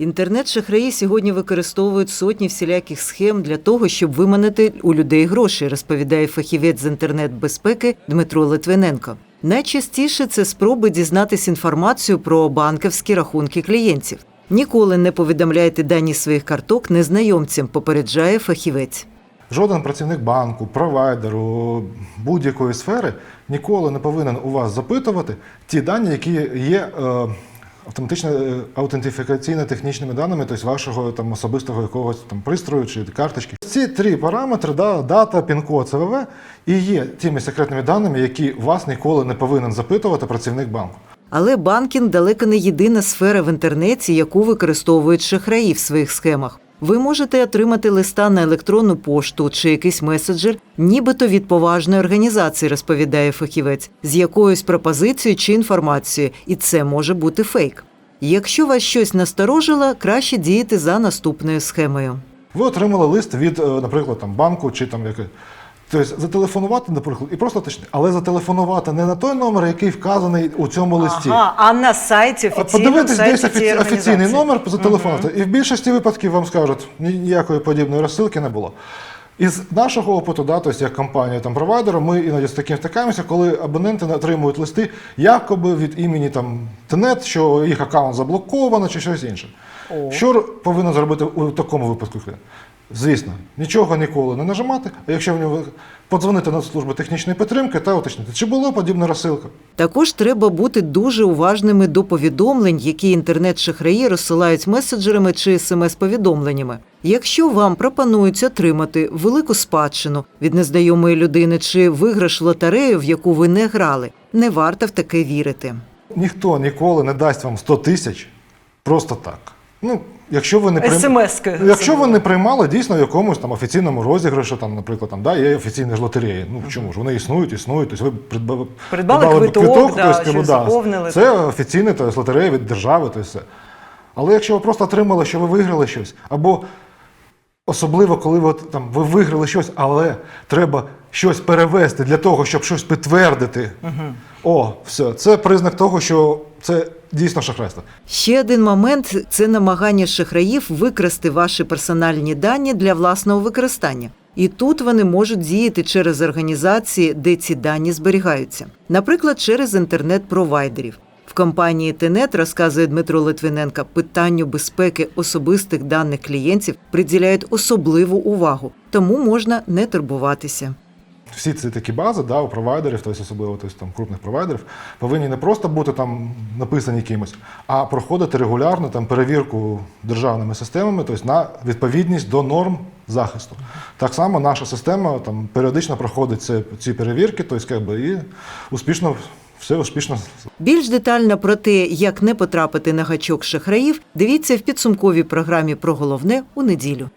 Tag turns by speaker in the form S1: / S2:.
S1: Інтернет-шахраї сьогодні використовують сотні всіляких схем для того, щоб виманити у людей гроші, розповідає фахівець з інтернет-безпеки Дмитро Литвиненко. Найчастіше це спроби дізнатись інформацію про банківські рахунки клієнтів. Ніколи не повідомляйте дані своїх карток незнайомцям, попереджає фахівець.
S2: Жоден працівник банку, провайдеру, будь-якої сфери ніколи не повинен у вас запитувати ті дані, які є е, автоматично аутентифікаційна аутентифікаційно-технічними даними, тобто вашого там, особистого якогось там, пристрою чи карточки. Ці три параметри, да, дата, пін-код, ЦВВ, і є тими секретними даними, які вас ніколи не повинен запитувати працівник банку.
S1: Але банкінг далеко не єдина сфера в інтернеті, яку використовують шахраї в своїх схемах. Ви можете отримати листа на електронну пошту чи якийсь меседжер, нібито від поважної організації, розповідає фахівець, з якоюсь пропозицією чи інформацією, і це може бути фейк. Якщо вас щось насторожило, краще діяти за наступною схемою.
S2: Ви отримали лист від, е, наприклад, там, банку чи там яке. Тобто зателефонувати, наприклад, і просто точно, але зателефонувати не на той номер, який вказаний у цьому листі.
S1: Ага, а на сайті
S2: А подивитись десь офіці... офіційний номер, зателефонувати. І в більшості випадків вам скажуть, «Ні- ніякої подібної розсилки не було. Із нашого опиту, да, тобто як компанія там провайдера, ми іноді з таким стикаємося, коли абоненти отримують листи якоби від імені там ТНЕТ, що їх аккаунт заблоковано чи щось інше. Що р- повинен зробити у такому випадку клієнт? Звісно, нічого ніколи не нажимати, а якщо в нього подзвонити на службу технічної підтримки та уточнити, чи була подібна розсилка.
S1: Також треба бути дуже уважними до повідомлень, які інтернет-шахраї розсилають меседжерами чи смс-повідомленнями. Якщо вам пропонують отримати велику спадщину від незнайомої людини чи виграш лотерею, в яку ви не грали, не варто в таке вірити.
S2: Ніхто ніколи не дасть вам 100 тисяч просто так. Ну, якщо ви не прийм- якщо ви не приймали дійсно в якомусь там офіційному розіграші, там, наприклад, там, да, є офіційні ж лотереї. Ну чому ж вони існують, існують. Тобто ви придбали,
S3: Придбали квиток, да, щось заповнили.
S2: Це офіційна тобто, лотерея від держави, то все. Але якщо ви просто отримали, що ви виграли щось, або Особливо, коли ви, там, ви виграли щось, але треба щось перевести для того, щоб щось підтвердити. О, все, це признак того, що це дійсно шахрайство.
S1: Ще один момент це намагання шахраїв викрасти ваші персональні дані для власного використання. І тут вони можуть діяти через організації, де ці дані зберігаються, наприклад, через інтернет-провайдерів. В компанії Тенет, розказує Дмитро Литвиненко, питанню безпеки особистих даних клієнтів приділяють особливу увагу, тому можна не турбуватися.
S2: Всі ці такі бази да, у провайдерів, тобто особливо тобто, там, крупних провайдерів, повинні не просто бути там написані кимось, а проходити регулярно там, перевірку державними системами, тобто на відповідність до норм захисту. Так само наша система там, періодично проходить ці, ці перевірки, тобто, якби, і успішно, все успішно
S1: Більш детально про те, як не потрапити на гачок шахраїв, дивіться в підсумковій програмі про головне у неділю.